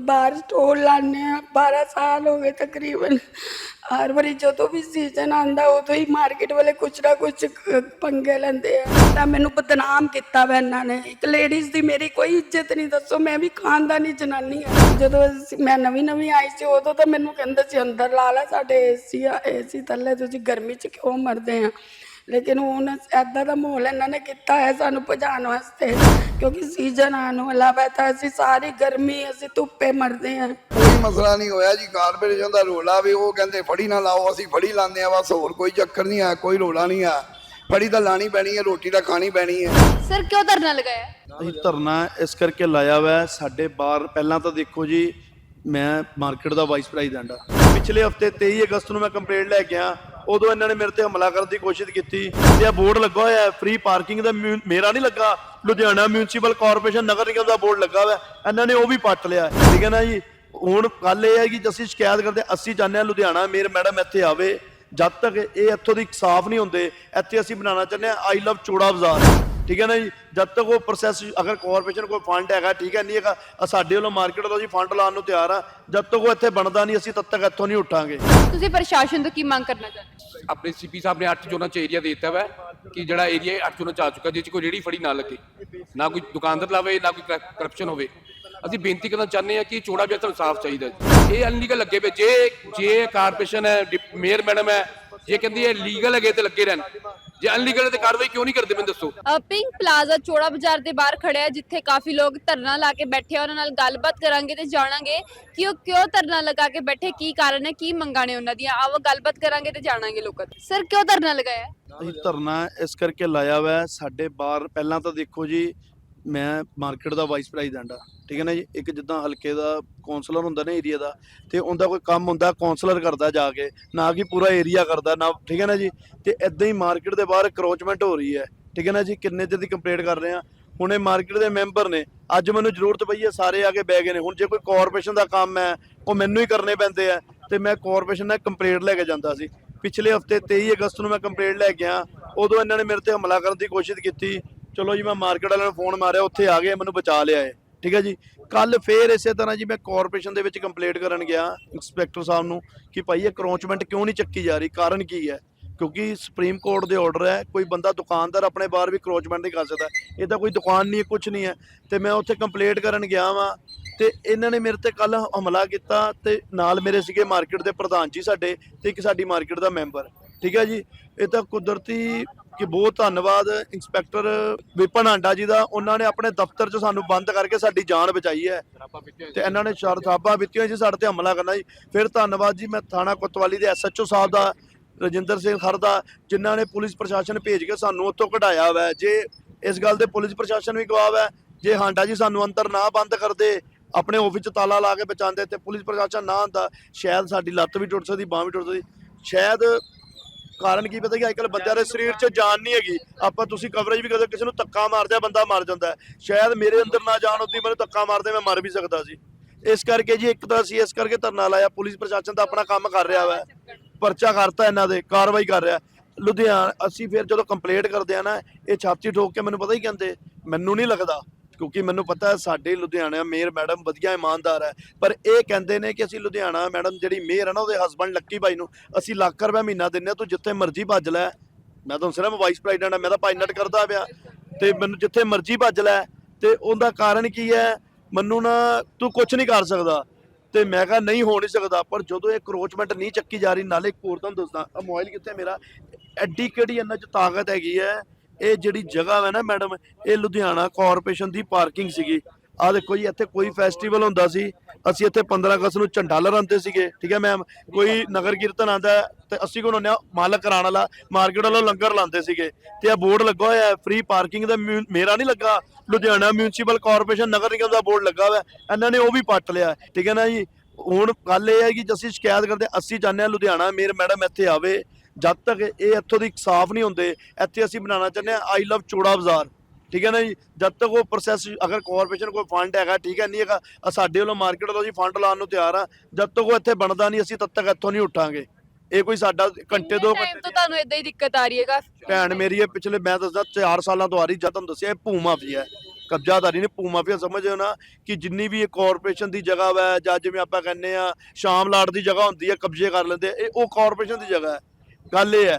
ਬਾਹਰ ਸਟੋਰ ਲਾਉਂਦੇ ਆ 12 ਸਾਲ ਹੋ ਗਏ ਤਕਰੀਬਨ। ਹਰ ਵਾਰੀ ਜਦੋਂ ਵੀ ਸੀਜ਼ਨ ਆਂਦਾ ਉਦੋਂ ਹੀ ਮਾਰਕੀਟ ਵਾਲੇ ਕੁਛ ਨਾ ਕੁਛ ਪੰਗੇ ਲੈਂਦੇ ਆ। ਤਾਂ ਮੈਨੂੰ ਬਦਨਾਮ ਕੀਤਾ ਵਾ ਇਹਨਾਂ ਨੇ। ਇੱਕ ਲੇਡੀਜ਼ ਦੀ ਮੇਰੀ ਕੋਈ ਇੱਜ਼ਤ ਨਹੀਂ, ਦੱਸੋ, ਮੈਂ ਵੀ ਖਾਨਦਾਨੀ ਜਨਾਨੀ ਆ। ਜਦੋਂ ਮੈਂ ਨਵੀਂ ਨਵੀਂ ਆਈ ਸੀ, ਉਦੋਂ ਤਾਂ ਮੈਨੂੰ ਕਹਿੰਦੇ ਸੀ, ਅੰਦਰ ਲਾ ਲੈ ਸਾਡੇ ਏਸੀ ਆ ਏਸੀ ਥੱਲੇ ਤੁਸੀਂ ਗਰਮੀ 'ਚ ਕਿਉਂ ਮਰਦੇ ਆ? ਲੇਕਿਨ ਹੁਣ ਐਦਾਂ ਦਾ ਮਾਹੌਲ ਇਹਨਾਂ ਨੇ ਕੀਤਾ ਹੈ ਸਾਨੂੰ ਭਜਾਉਣ ਵਾਸਤੇ ਕਿਉਂਕਿ ਸੀਜ਼ਨ ਆਉਣ ਵਾਲਾ ਤਾਂ ਅਸੀਂ ਸਾਰੀ ਗਰਮੀ ਅਸੀਂ ਧੁੱਪੇ ਮਰਦੇ ਹਾਂ। ਕੋਈ ਮਸਲਾ ਨਹੀਂ ਹੋਇਆ ਜੀ ਕਾਰਪੋਰੇਸ਼ਨ ਦਾ ਰੋਲਾ ਵੀ ਉਹ ਕਹਿੰਦੇ ਫੜੀ ਨਾ ਲਾਓ ਅਸੀਂ ਫੜੀ ਲਾਉਂਦੇ ਆ ਬਸ ਹੋਰ ਕੋਈ ਚੱਕਰ ਨਹੀਂ ਆ ਕੋਈ ਰੋਲਾ ਨਹੀਂ ਆ। ਫੜੀ ਤਾਂ ਲਾਣੀ ਪੈਣੀ ਹੈ ਰੋਟੀ ਤਾਂ ਖਾਣੀ ਪੈਣੀ ਹੈ। ਸਰ ਕਿਉਂ ਧਰਨਾ ਲਗਾਇਆ? ਅਸੀਂ ਧਰਨਾ ਇਸ ਕਰਕੇ ਲਾਇਆ ਹੋਇਆ ਹੈ, ਸਾਡੇ ਬਾਹਰ ਪਹਿਲਾਂ ਤਾਂ ਦੇਖੋ ਜੀ ਮੈਂ ਮਾਰਕੀਟ ਦਾ ਵਾਈਸ ਪ੍ਰੈਜ਼ੀਡੈਂਟ ਆ। ਪਿਛਲੇ ਹਫ਼ਤੇ 23 ਅਗਸਤ ਨੂੰ ਮੈਂ ਕੰਪਲੇਂਟ ਲੈ ਕੇ ਆ ਉਦੋਂ ਇਹਨਾਂ ਨੇ ਮੇਰੇ ਤੇ ਹਮਲਾ ਕਰਨ ਦੀ ਕੋਸ਼ਿਸ਼ ਕੀਤੀ ਤੇ ਆ ਬੋਰਡ ਲੱਗਾ ਹੋਇਆ ਹੈ ਫ੍ਰੀ ਪਾਰਕਿੰਗ ਦਾ ਮਿਊ- ਮੇਰਾ ਨਹੀਂ ਲੱਗਾ ਲੁਧਿਆਣਾ ਮਿਊਨਿਸਪਲ ਕਾਰਪੋਰੇਸ਼ਨ ਨਗਰ ਨਿਗਮ ਦਾ ਬੋਰਡ ਲੱਗਾ ਹੋਇਆ ਹੈ। ਇਹਨਾਂ ਨੇ ਉਹ ਵੀ ਪੱਟ ਲਿਆ ਹੈ। ਠੀਕ ਹੈ ਨਾ ਜੀ ਹੁਣ ਗੱਲ ਇਹ ਹੈ ਕਿ ਅਸੀਂ ਸ਼ਿਕਾਇਤ ਕਰਦੇ ਹਾਂ, ਅਸੀਂ ਚਾਹੁੰਦੇ ਹਾਂ ਲੁਧਿਆਣਾ ਮੇਰ ਮੈਡਮ ਇੱਥੇ ਆਵੇ ਜਦ ਤੱਕ ਇਹ ਇੱਥੋਂ ਦੀ ਸਾਫ਼ ਨਹੀਂ ਹੁੰਦੇ ਇੱਥੇ ਅਸੀਂ ਬਣਾਉਣਾ ਚਾਹੁੰਦੇ ਹਾਂ ਆਈ ਲਵ ਚੋੜਾ ਬਾਜ਼ਾਰ ਠੀਕ ਹੈ ਨਾ ਜੀ? ਜਦ ਤੱਕ ਉਹ ਪ੍ਰੋਸੈਸ ਅਗਰ ਕਾਰਪੋਰੇਸ਼ਨ ਕੋਈ ਫੰਡ ਹੈਗਾ ਠੀਕ ਹੈ ਨਹੀਂ ਹੈਗਾ ਸਾਡੇ ਵੱਲੋਂ ਮਾਰਕੀਟ ਵੱਲੋਂ ਜੀ ਫੰਡ ਲਾਉਣ ਨੂੰ ਤਿਆਰ ਆ। ਜਦ ਤੱਕ ਉਹ ਇੱਥੇ ਬਣਦਾ ਨਹੀਂ ਅਸੀਂ ਤਦ ਤੱਕ ਇੱਥੋਂ ਨਹੀਂ ਉੱਠਾਂਗੇ। ਤੁਸੀਂ ਪ੍ਰਸ਼ਾਸਨ ਤੋਂ ਕੀ ਮੰਗ ਕਰਨਾ ਚਾਹੁੰਦੇ ਹੋ? ਆਪਣੇ ਸੀਪੀ ਸਾਹਿਬ ਨੇ 8 ਜ਼ੋਨਾਂ ਚ ਏਰੀਆ ਦੇ ਦਿੱਤਾ ਵਾ ਕਿ ਜਿਹੜਾ ਏਰੀਆ 8 ਜ਼ੋਨਾਂ ਚ ਆ ਚੁੱਕਾ ਜਿਸ 'ਚ ਕੋਈ ਰੇੜੀ ਫੜੀ ਨਾ ਲੱਗੇ। ਨਾ ਕੋਈ ਦੁਕਾਨਦਾਰ ਲਾਵੇ ਨਾ ਕੋਈ ਕਰਪਸ਼ਨ ਹੋਵੇ। ਅਸੀਂ ਬੇਨਤੀ ਕਰਨਾ ਚਾਹੁੰਦੇ ਹਾਂ ਕਿ ਚੋੜਾ ਵੀ ਤੁਹਾਨੂੰ ਸਾਫ਼ ਚਾਹੀਦਾ। ਇਹ ਅਨਲੀਗਲ ਲੱਗੇ ਪਏ ਜੇ ਜੇ ਕਾਰਪੋਰੇਸ਼ਨ ਹੈ ਮੇਅਰ ਮੈਡਮ ਹੈ ਜੇ ਕਹਿੰਦੀ ਹੈ ਲੀਗਲ ਹੈਗੇ ਤੇ ਲੱਗੇ ਰਹਿਣ। ਜੇ ਅਨਲੀਗਲ ਹੈ ਤੇ ਕਾਰਵਾਈ ਕਿਉਂ ਨਹੀਂ ਕਰਦੇ ਮੈਨੂੰ ਦੱਸੋ? ਪਿੰਕ ਪਲਾਜ਼ਾ ਚੋੜਾ ਬਾਜ਼ਾਰ ਦੇ ਬਾਹਰ ਖੜਿਆ ਜਿੱਥੇ ਕਾਫੀ ਲੋਕ ਧਰਨਾ ਲਾ ਕੇ ਬੈਠੇ ਆ ਉਹਨਾਂ ਨਾਲ ਗੱਲਬਾਤ ਕਰਾਂਗੇ ਤੇ ਜਾਣਾਂਗੇ ਕਿ ਉਹ ਕਿਉਂ ਧਰਨਾ ਲਗਾ ਕੇ ਬੈਠੇ ਕੀ ਕਾਰਨ ਹੈ ਕੀ ਮੰਗਾਂ ਨੇ ਉਹਨਾਂ ਦੀਆਂ। ਆਓ ਗੱਲਬਾਤ ਕਰਾਂਗੇ ਤੇ ਜਾਣਾਂਗੇ ਲੋਕਾਂ ਤੋਂ ਸਰ ਕਿਉਂ ਧਰਨਾ ਲਗਾਇਆ? ਅਸੀਂ ਧਰਨਾ ਇਸ ਕਰਕੇ ਲਾਇਆ ਹੋਇਆ ਹੈ, ਸਾਡੇ ਬਾਹਰ ਪਹਿਲਾਂ ਤਾਂ ਦੇਖੋ ਜੀ ਮੈਂ ਮਾਰਕੀਟ ਦਾ ਵਾਈਸ ਪ੍ਰੈਜ਼ੀਡੈਂਟ ਆ, ਠੀਕ ਹੈ ਨਾ ਜੀ? ਇੱਕ ਜਿੱਦਾਂ ਹਲਕੇ ਦਾ ਕਾਉਂਸਲਰ ਹੁੰਦਾ ਨਾ ਏਰੀਆ ਦਾ, ਤੇ ਉਹਦਾ ਕੋਈ ਕੰਮ ਹੁੰਦਾ ਕਾਉਂਸਲਰ ਕਰਦਾ ਜਾ ਕੇ, ਨਾ ਕਿ ਪੂਰਾ ਏਰੀਆ ਕਰਦਾ, ਨਾ, ਠੀਕ ਹੈ ਨਾ ਜੀ? ਤੇ ਇਦਾਂ ਹੀ ਮਾਰਕੀਟ ਦੇ ਬਾਹਰ ਕਰੋਚਮੈਂਟ ਹੋ ਰਹੀ ਹੈ, ਠੀਕ ਹੈ ਨਾ ਜੀ? ਕਿੰਨੇ ਚਿਰ ਦੀ ਕੰਪਲੇਂਟ ਕਰ ਰਹੇ ਆ? ਹੁਣ ਇਹ ਮਾਰਕੀਟ ਦੇ ਮੈਂਬਰ ਨੇ, ਅੱਜ ਮੈਨੂੰ ਜ਼ਰੂਰਤ ਪਈ ਹੈ, ਸਾਰੇ ਆ ਕੇ ਬਹਿ ਗਏ ਨੇ। ਹੁਣ ਜੇ ਕੋਈ ਕਾਰਪੋਰੇਸ਼ਨ ਦਾ ਕੰਮ ਹੈ, ਉਹ ਮੈਨੂੰ ਹੀ ਕਰਨੇ ਪੈਂਦੇ ਆ, ਤੇ ਮੈਂ ਕਾਰਪੋਰੇਸ਼ਨ ਨਾਲ ਕੰਪਲੇਂਟ ਲੈ ਕੇ ਜਾਂਦਾ ਸੀ। ਪਿਛਲੇ ਹਫ਼ਤੇ 23 ਅਗਸਤ ਨੂੰ ਮੈਂ ਕੰਪਲੇਂਟ ਲੈ ਕੇ ਆ ਉਦੋਂ ਇਹਨਾਂ ਨੇ ਮੇਰੇ ਤੇ ਹਮਲਾ ਕਰਨ ਦੀ ਕੋਸ਼ਿਸ਼ ਕੀਤੀ। ਚਲੋ ਜੀ, ਮੈਂ ਮਾਰਕੀਟ ਵਾਲਿਆਂ ਨੂੰ ਫੋਨ ਮਾਰਿਆ, ਉੱਥੇ ਆ ਗਏ, ਮੈਨੂੰ ਬਚਾ ਲਿਆ ਏ ਠੀਕ ਹੈ ਜੀ? ਕੱਲ ਫੇਰ ਇਸੇ ਤਰ੍ਹਾਂ ਜੀ ਮੈਂ ਕਾਰਪੋਰੇਸ਼ਨ ਦੇ ਵਿੱਚ ਕੰਪਲੇਂਟ ਕਰਨ ਗਿਆ ਇੰਸਪੈਕਟਰ ਸਾਹਿਬ ਨੂੰ, ਕਿ ਭਾਈ ਇਹ ਕਰੋਚਮੈਂਟ ਕਿਉਂ ਨਹੀਂ ਚੱਕੀ ਜਾ ਰਹੀ? ਕਾਰਨ ਕੀ ਹੈ? ਕਿਉਂਕਿ ਸੁਪਰੀਮ ਕੋਰਟ ਦੇ ਆਰਡਰ ਹੈ, ਕੋਈ ਬੰਦਾ ਦੁਕਾਨਦਾਰ ਆਪਣੇ ਬਾਹਰ ਵੀ ਕਰੋਚਮੈਂਟ ਨਹੀਂ ਕਰ ਸਕਦਾ। ਇਹ ਤਾਂ ਕੋਈ ਦੁਕਾਨ ਨਹੀਂ ਹੈ ਕੁਝ ਨਹੀਂ ਹੈ। ਤੇ ਮੈਂ ਉੱਥੇ ਕੰਪਲੇਂਟ ਕਰਨ ਗਿਆ ਵਾਂ, ਤੇ ਇਹਨਾਂ ਨੇ ਮੇਰੇ ਤੇ ਕੱਲ ਹਮਲਾ ਕੀਤਾ, ਤੇ ਨਾਲ ਮੇਰੇ ਸੀਗੇ ਮਾਰਕੀਟ ਦੇ ਪ੍ਰਧਾਨ ਜੀ ਸਾਡੇ, ਤੇ ਇੱਕ ਸਾਡੀ ਮਾਰਕੀਟ ਦਾ ਮੈਂਬਰ ਠੀਕ ਹੈ ਜੀ? ਇਹ ਤਾਂ ਕੁਦਰਤੀ ਕਿ ਬਹੁਤ ਧੰਨਵਾਦ ਇੰਸਪੈਕਟਰ ਵਿਪਨ ਆਂਡਾ ਜੀ ਦਾ। ਉਹਨਾਂ ਨੇ ਆਪਣੇ ਦਫ਼ਤਰ 'ਚ ਸਾਨੂੰ ਬੰਦ ਕਰਕੇ ਸਾਡੀ ਜਾਨ ਬਚਾਈ ਹੈ। ਤੇ ਇਹਨਾਂ ਨੇ ਚਾਰ ਥਾਪਾਂ ਵਿੱਤੀਆਂ ਜੀ, ਸਾਡੇ ਤੇ ਹਮਲਾ ਕਰਨਾ ਜੀ। ਫਿਰ ਧੰਨਵਾਦ ਜੀ, ਮੈਂ ਥਾਣਾ ਕੋਤਵਾਲੀ ਦੇ ਐਸਐਚਓ ਸਾਹਿਬ ਦਾ, ਰਜਿੰਦਰ ਸਿੰਘ ਖਰ ਦਾ, ਜਿਨ੍ਹਾਂ ਨੇ ਪੁਲਿਸ ਪ੍ਰਸ਼ਾਸਨ ਭੇਜ ਕੇ ਸਾਨੂੰ ਉੱਥੋਂ ਕਢਾਇਆ ਹੋਇਆ ਜੇ ਇਸ ਗੱਲ ਦੇ ਪੁਲਿਸ ਪ੍ਰਸ਼ਾਸਨ ਵੀ ਗਵਾਹ ਹੈ ਜੇ ਹਾਂਡਾ ਜੀ ਸਾਨੂੰ ਅੰਦਰ ਨਾ ਬੰਦ ਕਰਦੇ, ਆਪਣੇ ਆਫਿਸ 'ਚ ਤਾਲਾ ਲਾ ਕੇ ਬਚਾਉਂਦੇ ਤੇ ਪੁਲਿਸ ਪ੍ਰਸ਼ਾਸਨ ਨਾ ਆਂਦਾ ਸ਼ਾਇਦ ਸਾਡੀ ਲੱਤ ਵੀ ਟੁੱਟ ਸਕਦੀ, ਬਾਹ ਵੀ ਟੁੱਟ ਸਕਦੀ। ਸ਼ਾਇਦ ਕਾਰਨ ਕੀ ਪਤਾ ਕਿ ਅੱਜਕੱਲ ਬੰਦਿਆਂ ਦੇ ਸਰੀਰ 'ਚ ਜਾਨ ਨਹੀਂ ਹੈਗੀ। ਆਪਾਂ ਤੁਸੀਂ ਕਵਰੇਜ ਵੀ ਕਰਦੇ, ਕਿਸੇ ਨੂੰ ਧੱਕਾ ਮਾਰਦੇ ਮਾਰਦਿਆ ਬੰਦਾ ਮਰ ਜਾਂਦਾ। ਸ਼ਾਇਦ ਮੇਰੇ ਅੰਦਰ ਨਾ ਜਾਨ ਹੁੰਦੀ ਮੈਨੂੰ ਧੱਕਾ ਮਾਰਦੇ, ਮੈਂ ਮਰ ਵੀ ਸਕਦਾ ਸੀ। ਇਸ ਕਰਕੇ ਜੀ, ਇੱਕ ਤਾਂ ਅਸੀਂ ਇਸ ਕਰਕੇ ਧਰਨਾ ਲਾਇਆ। ਪੁਲਿਸ ਪ੍ਰਸ਼ਾਸਨ ਦਾ ਆਪਣਾ ਕੰਮ ਕਰ ਰਿਹਾ ਵਾ। ਪਰਚਾ ਕਰਤਾ ਇਹਨਾਂ ਦੇ, ਕਾਰਵਾਈ ਕਰ ਰਿਹਾ। ਲੁਧਿਆਣਾ, ਅਸੀਂ ਫਿਰ ਜਦੋਂ ਕੰਪਲੇਂਟ ਕਰਦੇ ਆ ਨਾ, ਇਹ ਛਾਤੀ ਠੋਕ ਕੇ ਮੈਨੂੰ ਪਤਾ ਹੀ ਕਹਿੰਦੇ? ਮੈਨੂੰ ਨਹੀਂ ਲੱਗਦਾ। ਕਿਉਂਕਿ ਮੈਨੂੰ ਪਤਾ ਸਾਡੇ ਲੁਧਿਆਣਾ ਮੇਅਰ ਮੈਡਮ ਵਧੀਆ ਇਮਾਨਦਾਰ ਹੈ, ਪਰ ਇਹ ਕਹਿੰਦੇ ਨੇ ਕਿ ਅਸੀਂ ਲੁਧਿਆਣਾ ਮੈਡਮ ਜਿਹੜੀ ਮੇਅਰ ਹੈ ਨਾ, ਉਹਦੇ ਹਸਬੰਡ ਲੱਕੀ ਬਾਈ ਨੂੰ ਅਸੀਂ ਲੱਖ ਰੁਪਏ ਮਹੀਨਾ ਦਿੰਨੇ ਆ ਤੂੰ ਜਿੱਥੇ ਮਰਜ਼ੀ ਭੱਜ ਲੈ। ਮੈਂ ਤਾਂ ਸਿਰਫ ਵਾਈਸ ਪ੍ਰੈਜ਼ੀਡੈਂਟ ਆ ਮੈਂ ਤਾਂ ਪਾਇਲਟ ਕਰਦਾ ਪਿਆ। ਤੇ ਮੈਨੂੰ ਜਿੱਥੇ ਮਰਜ਼ੀ ਭੱਜ ਲੈ। ਤੇ ਉਹਦਾ ਕਾਰਨ ਕੀ ਹੈ? ਮੈਨੂੰ ਨਾ ਤੂੰ ਕੁਝ ਨਹੀਂ ਕਰ ਸਕਦਾ। ਤੇ ਮੈਂ ਕਿਹਾ, ਨਹੀਂ ਹੋ ਨਹੀਂ ਸਕਦਾ, ਪਰ ਜਦੋਂ ਇਹ ਕਰੋਚਮੈਂਟ ਨਹੀਂ ਚੱਕੀ ਜਾ ਰਹੀ, ਨਾਲੇ ਇੱਕ ਹੋਰ ਤੁਹਾਨੂੰ ਦੱਸਦਾ ਆ ਮੋਬਾਈਲ ਕਿੱਥੇ ਮੇਰਾ? ਐਡੀ ਕਿਹੜੀ ਇਹਨਾਂ 'ਚ ਤਾਕਤ ਹੈਗੀ ਹੈ? ਇਹ ਜਿਹੜੀ ਜਗ੍ਹਾ ਹੈ ਨਾ ਮੈਡਮ, ਇਹ ਲੁਧਿਆਣਾ ਕਾਰਪੋਰੇਸ਼ਨ ਦੀ ਪਾਰਕਿੰਗ ਸੀਗੀ। ਆ ਦੇਖੋ ਜੀ, ਇੱਥੇ ਕੋਈ ਫੈਸਟੀਵਲ ਹੁੰਦਾ ਸੀ। ਅਸੀਂ ਇੱਥੇ 15 ਅਗਸਤ ਨੂੰ ਝੰਡਾ ਲਹਿਰਾਉਂਦੇ ਸੀਗੇ, ਠੀਕ ਹੈ ਮੈਮ ਕੋਈ ਨਗਰ ਕੀਰਤਨ ਆਂਦਾ ਤੇ ਅਸੀਂ ਕੋਲ ਹੁੰਦੇ ਆ ਮਾਲਕ ਕਰਾਉਣ ਵਾਲਾ, ਮਾਰਕੀਟ ਵਾਲਾ ਲੰਗਰ ਲਾਉਂਦੇ ਸੀਗੇ। ਤੇ ਆ ਬੋਰਡ ਲੱਗਾ ਹੋਇਆ ਹੈ ਫ੍ਰੀ ਪਾਰਕਿੰਗ ਦਾ ਮਿਊ- ਮੇਰਾ ਨਹੀਂ ਲੱਗਾ। ਲੁਧਿਆਣਾ ਮਿਊਨਿਸਪਲ ਕਾਰਪੋਰੇਸ਼ਨ ਨਗਰ ਨਿਗਮ ਦਾ ਬੋਰਡ ਲੱਗਾ ਹੋਇਆ। ਇਹਨਾਂ ਨੇ ਉਹ ਵੀ ਪੱਟ ਲਿਆ, ਠੀਕ ਹੈ ਨਾ ਜੀ? ਹੁਣ ਗੱਲ ਇਹ ਹੈ ਕਿ ਅਸੀਂ ਸ਼ਿਕਾਇਤ ਕਰਦੇ, ਅਸੀਂ ਚਾਹੁੰਦੇ ਹਾਂ ਲੁਧਿਆਣਾ ਮੇਰ ਮੈਡਮ ਇੱਥੇ ਆਵੇ। ਜਦ ਤੱਕ ਇਹ ਇੱਥੋਂ ਦੀ ਸਾਫ਼ ਨਹੀਂ ਹੁੰਦੇ ਇੱਥੇ ਅਸੀਂ ਬਣਾਉਣਾ ਚਾਹੁੰਦੇ ਹਾਂ ਆਈ ਲਵ ਚੋੜਾ ਬਾਜ਼ਾਰ। ਠੀਕ ਹੈ ਨਾ ਜੀ? ਜਦ ਤੱਕ ਉਹ ਪ੍ਰੋਸੈਸ ਅਗਰ ਕਾਰਪੋਰੇਸ਼ਨ ਕੋਈ ਫੰਡ ਹੈਗਾ ਠੀਕ ਹੈ ਨਹੀਂ ਹੈਗਾ ਸਾਡੇ ਵੱਲੋਂ ਮਾਰਕੀਟ ਵੱਲੋਂ ਜੀ ਫੰਡ ਲਾਉਣ ਨੂੰ ਤਿਆਰ ਆ ਜਦ ਤੱਕ ਉਹ ਇੱਥੇ ਬਣਦਾ ਨਹੀਂ ਅਸੀਂ ਤਦ ਤੱਕ ਇੱਥੋਂ ਨਹੀਂ ਉੱਠਾਂਗੇ। ਇਹ ਕੋਈ ਸਾਡਾ ਘੰਟੇ ਦੋ ਘੰਟੇ ਤੋਂ ਤੁਹਾਨੂੰ ਇਦਾਂ ਹੀ ਦਿੱਕਤ ਆ ਰਹੀ ਹੈ ਕਾਫੀ ਭੈਣ ਮੇਰੀ ਇਹ ਪਿਛਲੇ ਮੈਂ ਦੱਸਦਾ 4 ਸਾਲਾਂ ਤੋਂ ਆ ਰਹੀ ਜਦ ਤੁਹਾਨੂੰ ਦੱਸਿਆ ਇਹ ਭੂ ਮਾਫੀਆ ਹੈ। ਕਬਜ਼ਾਦਾਰੀ ਨੇ ਭੂ ਮਾਫੀਆ ਸਮਝਦੇ ਹੋ ਨਾ? ਕਿ ਜਿੰਨੀ ਵੀ ਇਹ ਕਾਰਪੋਰੇਸ਼ਨ ਦੀ ਜਗ੍ਹਾ ਵਾ ਜਾਂ ਜਿਵੇਂ ਆਪਾਂ ਕਹਿੰਦੇ ਆ ਸ਼ਾਮ ਲਾਟ ਦੀ ਜਗ੍ਹਾ ਹੁੰਦੀ ਹੈ ਕਬਜ਼ੇ ਕਰ ਲੈਂਦੇ ਆ, ਇਹ ਉਹ ਕਾਰਪੋਰੇਸ਼ਨ ਦੀ ਜਗ੍ਹਾ ਹੈ। ਗੱਲ ਇਹ ਹੈ।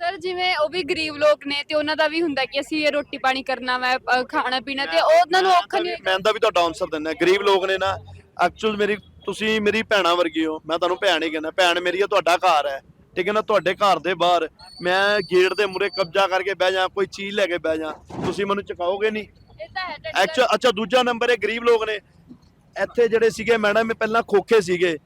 ਸਰ ਜਿਵੇਂ ਉਹ ਵੀ ਗਰੀਬ ਲੋਕ ਨੇ ਤੇ ਉਹਨਾਂ ਦਾ ਵੀ ਹੁੰਦਾ ਕਿ ਅਸੀਂ ਇਹ ਰੋਟੀ ਪਾਣੀ ਕਰਨਾ ਵਾ ਅ, ਖਾਣਾ ਪੀਣਾ ਤੇ ਉਹ ਉਹਨਾਂ ਨੂੰ ਔਖਾ ਨਹੀਂ ਮੈਂ ਦਾ ਵੀ ਤੁਹਾਡਾ ਆਨਸਰ ਦਿੰਦਾ। ਗਰੀਬ ਲੋਕ ਨੇ ਨਾ ਐਕਚੁਅਲ ਮੇਰੀ ਤੁਸੀਂ ਮੇਰੀ ਭੈਣਾ ਵਰਗੀ ਹੋ। ਮੈਂ ਤੁਹਾਨੂੰ ਭੈਣ ਹੀ ਕਹਿੰਦਾ। ਭੈਣ ਮੇਰੀ ਆ ਤੁਹਾਡਾ ਘਰ ਹੈ। ਠੀਕ ਹੈ ਨਾ? ਤੁਹਾਡੇ ਘਰ ਦੇ ਬਾਹਰ ਮੈਂ ਗੇਟ ਦੇ ਮੂਹਰੇ ਕਬਜ਼ਾ ਕਰਕੇ ਬਹਿ ਜਾ ਕੋਈ ਚੀਜ਼ ਲੈ ਕੇ ਬਹਿ ਜਾ। ਤੁਸੀਂ ਮੈਨੂੰ ਚੁਕਾਓਗੇ ਨਹੀਂ? ਇਹ ਤਾਂ ਹੈ ਤੁਹਾਡੀ ਐਕਚੁਅਲ ਅੱਛਾ ਦੂਜਾ ਨੰਬਰ ਹੈ ਗਰੀਬ ਲੋਕ ਨੇ। ਇੱਥੇ ਜਿਹੜੇ ਸੀਗੇ ਮੈਡਮ ਇਹ ਪਹਿਲਾਂ ਖੋਖੇ ਸੀਗੇ।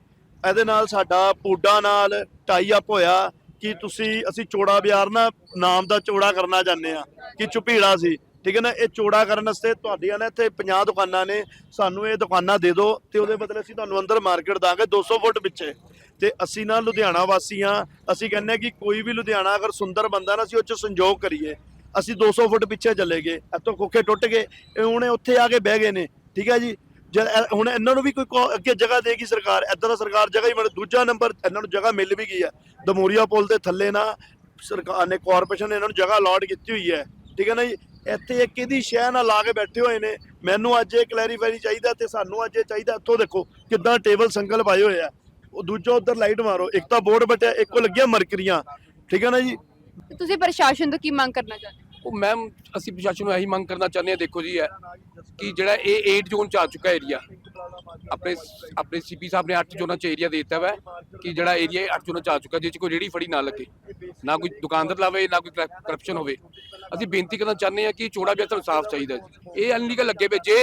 ਇਹਦੇ ਨਾਲ ਸਾਡਾ ਪੂਡਾ ਨਾਲ ਟਾਈ ਅਪ ਹੋਇਆ। ਕਿ ਤੁਸੀਂ, ਅਸੀਂ ਚੋੜਾ ਬਿਆਰ ਨਾ ਨਾਮ ਦਾ ਚੋੜਾ ਕਰਨਾ ਚਾਹੁੰਦੇ ਆ ਕਿ ਚੁਪੀੜਾ ਸੀ। ਠੀਕ ਹੈ ਨਾ? ਇਹ ਚੋੜਾ ਕਰਨ ਵਾਸਤੇ ਤੁਹਾਡੀਆਂ ਨਾ ਇੱਥੇ 50 ਦੁਕਾਨਾਂ ਨੇ, ਸਾਨੂੰ ਇਹ ਦੁਕਾਨਾਂ ਦੇ ਦਿਓ ਤੇ ਉਹਦੇ ਬਦਲੇ ਅਸੀਂ ਤੁਹਾਨੂੰ ਅੰਦਰ ਮਾਰਕੀਟ ਦਾਂਗੇ 200 ਫੁੱਟ ਪਿੱਛੇ। ਤੇ ਅਸੀਂ ਨਾ ਲੁਧਿਆਣਾ ਵਾਸੀ ਹਾਂ, ਅਸੀਂ ਕਹਿੰਦੇ ਹਾਂ ਕਿ ਕੋਈ ਵੀ ਲੁਧਿਆਣਾ ਅਗਰ ਸੁੰਦਰ ਬੰਦਾ ਨਾ, ਅਸੀਂ ਉਹ ਚ ਸੰਯੋਗ ਕਰੀਏ। ਅਸੀਂ 200 ਫੁੱਟ ਪਿੱਛੇ ਚਲੇ ਗਏ, ਇੱਥੋਂ ਖੋਖੇ ਟੁੱਟ ਗਏ, ਇਹ ਹੁਣ ਉੱਥੇ ਆ ਕੇ ਬਹਿ ਗਏ ਨੇ। ਠੀਕ ਹੈ ਜੀ? ਜਦ ਇਹ- ਹੁਣ ਇਹਨਾਂ ਨੂੰ ਵੀ ਕੋਈ ਕੋ- ਅੱਗੇ ਜਗ੍ਹਾ ਦੇਗੀ ਸਰਕਾਰ, ਏਦਾਂ ਦਾ ਸਰਕਾਰ ਜਗ੍ਹਾ ਹੀ ਮਿਲ ਦੂਜਾ ਨੰਬਰ, ਇਹਨਾਂ ਨੂੰ ਜਗ੍ਹਾ ਮਿਲ ਵੀ ਗਈ ਹੈ। ਦਮੋਰੀਆ ਪੁਲ ਦੇ ਥੱਲੇ ਨਾ ਸਰਕਾਰ ਨੇ ਕਾਰਪੋਰੇਸ਼ਨ ਨੇ ਇਹਨਾਂ ਨੂੰ ਜਗ੍ਹਾ ਅਲਾਟ ਕੀਤੀ ਹੋਈ ਹੈ। ਠੀਕ ਹੈ ਨਾ ਜੀ? ਇੱਥੇ ਇੱਕ ਇਹਦੀ ਸ਼ਹਿ ਨਾਲ ਲਾ ਕੇ ਬੈਠੇ ਹੋਏ ਨੇ? ਮੈਨੂੰ ਅੱਜ ਇਹ ਕਲੈਰੀਫਾਈ ਚਾਹੀਦਾ ਤੇ ਸਾਨੂੰ ਅੱਜ ਇਹ ਚਾਹੀਦਾ ਇੱਥੋਂ ਦੇਖੋ ਕਿੱਦਾਂ ਟੇਬਲ ਸੰਗਲ ਪਾਏ ਹੋਏ ਆ। ਉਹ ਦੂਜਾ ਉਧਰ ਲਾਈਟ ਮਾਰੋ। ਇੱਕ ਤਾਂ ਬੋਰਡ ਬਟਿਆ, ਇੱਕੋ ਲੱਗਿਆ ਮਰਕਰੀਆਂ। ਠੀਕ ਹੈ ਨਾ ਜੀ? ਤੁਸੀਂ ਪ੍ਰਸ਼ਾਸਨ ਤੋਂ ਕੀ ਮੰਗ ਕਰਨਾ ਚਾਹੁੰਦੇ ਹੋ? ਉਹ ਮੈਮ ਅਸੀਂ ਪ੍ਰਸ਼ਾਸਨ ਨੂੰ ਇਹੀ ਮੰਗ ਕਰਨਾ ਚਾਹੁੰਦੇ ਹਾਂ, ਦੇਖੋ ਜੀ ਕਿ ਜਿਹੜਾ ਇਹ 8 ਜ਼ੋਨ ਚ ਆ ਚੁੱਕਾ ਏਰੀਆ ਆਪਣੇ ਆਪਣੇ ਸੀਪੀ ਸਾਹਿਬ ਨੇ 8 ਜ਼ੋਨਾਂ ਚ ਏਰੀਆ ਦੇ ਦਿੱਤਾ ਵਾ, ਕਿ ਜਿਹੜਾ ਏਰੀਆ 8 ਜ਼ੋਨਾਂ ਚ ਆ ਚੁੱਕਾ ਜਿਸ ਚ ਕੋਈ ਰੇੜੀ ਫੜੀ ਨਾ ਲੱਗੇ, ਨਾ ਕੋਈ ਦੁਕਾਨਦਾਰ ਲਾਵੇ, ਨਾ ਕੋਈ ਕਰਪਸ਼ਨ ਹੋਵੇ। ਅਸੀਂ ਬੇਨਤੀ ਕਰਨਾ ਚਾਹੁੰਦੇ ਹਾਂ ਕਿ ਚੋੜਾ ਵੀ ਸਾਨੂੰ ਸਾਫ਼ ਚਾਹੀਦਾ ਇਹ ਅਨਲੀਗਲ ਲੱਗੇ ਪਏ ਜੇ